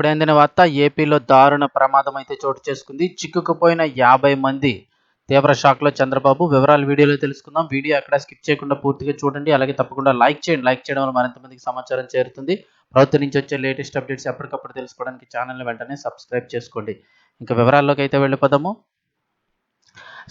ఇప్పుడే అందిన వార్త ఏపీలో దారుణ ప్రమాదం అయితే చోటు చేసుకుంది. చిక్కుకుపోయిన యాభై మంది తీవ్ర షాక్లో చంద్రబాబు వివరాలు వీడియోలో తెలుసుకుందాం. వీడియో ఎక్కడ స్కిప్ చేయకుండా పూర్తిగా చూడండి. అలాగే తప్పకుండా లైక్ చేయండి. లైక్ చేయడం వల్ల మరింత మందికి సమాచారం చేరుతుంది. ప్రభుత్వం నుంచి వచ్చే లేటెస్ట్ అప్డేట్స్ ఎప్పటికప్పుడు తెలుసుకోవడానికి ఛానల్ని వెంటనే సబ్స్క్రైబ్ చేసుకోండి. ఇంకా వివరాల్లోకి అయితే వెళ్ళిపోదాము.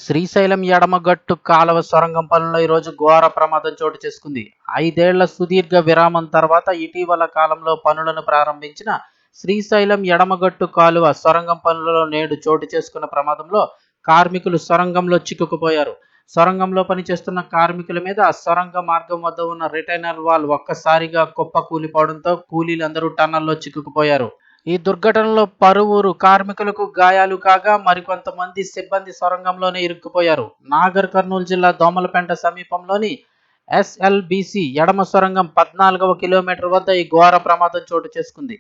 శ్రీశైలం ఎడమగట్టు కాలవ సొరంగం పనుల్లో ఈరోజు ఘోర ప్రమాదం చోటు చేసుకుంది. ఐదేళ్ళ సుదీర్ఘ విరామం తర్వాత ఇటీవల కాలంలో పనులను ప్రారంభించిన శ్రీశైలం ఎడమగట్టు కాలువ సొరంగం పనులలో నేడు చోటు చేసుకున్న ప్రమాదంలో కార్మికులు సొరంగంలో చిక్కుకుపోయారు. సొరంగంలో పనిచేస్తున్న కార్మికుల మీద సొరంగ మార్గం వద్ద ఉన్న రిటైనర్ వాల్ ఒక్కసారిగా కుప్ప కూలిపోవడంతో కూలీలందరూ టన్నల్లో చిక్కుకుపోయారు. ఈ దుర్ఘటనలో పరువురు కార్మికులకు గాయాలు కాగా మరికొంతమంది సిబ్బంది సొరంగంలోనే ఇరుక్కుపోయారు. నాగర్ కర్నూలు జిల్లా దోమలపెంట సమీపంలోని ఎస్ఎల్బిసి ఎడమ సొరంగం పద్నాలుగవ కిలోమీటర్ వద్ద ఈ ఘోర ప్రమాదం చోటు చేసుకుంది.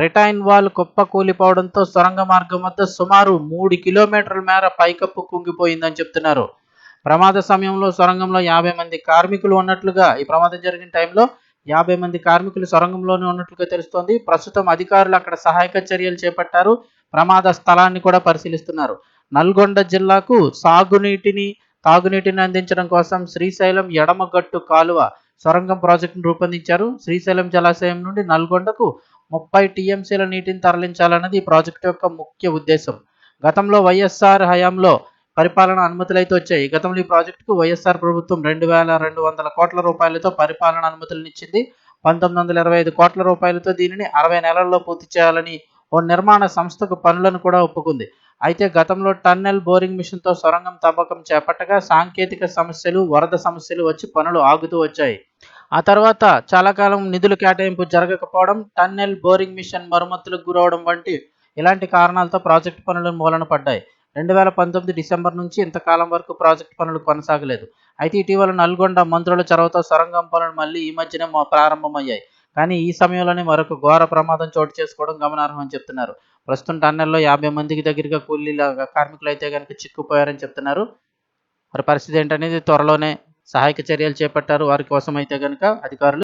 రిటైన్ వాల్ కుప్ప కూలిపోవడంతో సొరంగ మార్గం వద్ద సుమారు మూడు కిలోమీటర్ల మేర పైకప్పు కుంగిపోయిందని చెప్తున్నారు. ప్రమాద సమయంలో సొరంగంలో యాభై మంది కార్మికులు ఉన్నట్లుగా ఈ ప్రమాదం జరిగిన టైంలో యాభై మంది కార్మికులు సొరంగంలోనే ఉన్నట్లుగా తెలుస్తోంది. ప్రస్తుతం అధికారులు అక్కడ సహాయక చర్యలు చేపట్టారు. ప్రమాద స్థలాన్ని కూడా పరిశీలిస్తున్నారు. నల్గొండ జిల్లాకు సాగునీటిని తాగునీటిని అందించడం కోసం శ్రీశైలం ఎడమగట్టు కాలువ సొరంగం ప్రాజెక్టును రూపొందించారు. శ్రీశైలం జలాశయం నుండి నల్గొండకు ముప్పై టీఎంసీల నీటిని తరలించాలన్నది ఈ ప్రాజెక్టు యొక్క ముఖ్య ఉద్దేశం. గతంలో వైఎస్ఆర్ హయాంలో పరిపాలన అనుమతులైతే వచ్చాయి. గతంలో ఈ ప్రాజెక్టుకు వైఎస్ఆర్ ప్రభుత్వం రెండు వేల రెండు వందల కోట్ల రూపాయలతో పరిపాలన అనుమతులను ఇచ్చింది. పంతొమ్మిది వందల ఇరవై ఐదు కోట్ల రూపాయలతో దీనిని అరవై నెలల్లో పూర్తి చేయాలని ఓ నిర్మాణ సంస్థకు పనులను కూడా ఒప్పుకుంది. అయితే గతంలో టన్నెల్ బోరింగ్ మిషన్తో సొరంగం తవ్వకం చేపట్టగా సాంకేతిక సమస్యలు వరద సమస్యలు వచ్చి పనులు ఆగుతూ వచ్చాయి. ఆ తర్వాత చాలా కాలం నిధులు కేటాయింపు జరగకపోవడం టన్నెల్ బోరింగ్ మిషన్ మరమ్మతులకు గురవడం వంటి ఇలాంటి కారణాలతో ప్రాజెక్టు పనులు మూలన పడ్డాయి. రెండు వేల పంతొమ్మిది డిసెంబర్ నుంచి ఇంతకాలం వరకు ప్రాజెక్టు పనులు కొనసాగలేదు. అయితే ఇటీవల నల్గొండ మంత్రుల చొరవతో సొరంగం పనులు మళ్ళీ ఈ మధ్యనే ప్రారంభమయ్యాయి. కానీ ఈ సమయంలోనే మరొక ఘోర ప్రమాదం చోటు చేసుకోవడం గమనార్హం అని చెప్తున్నారు. ప్రస్తుతం టన్నెల్లో యాభై మందికి దగ్గరగా కూలీల కార్మికులు అయితే కనుక చిక్కుపోయారని చెప్తున్నారు. మరి పరిస్థితి ఏంటనేది త్వరలోనే సహాయక చర్యలు చేపట్టారు. వారి కోసం అయితే కనుక అధికారులు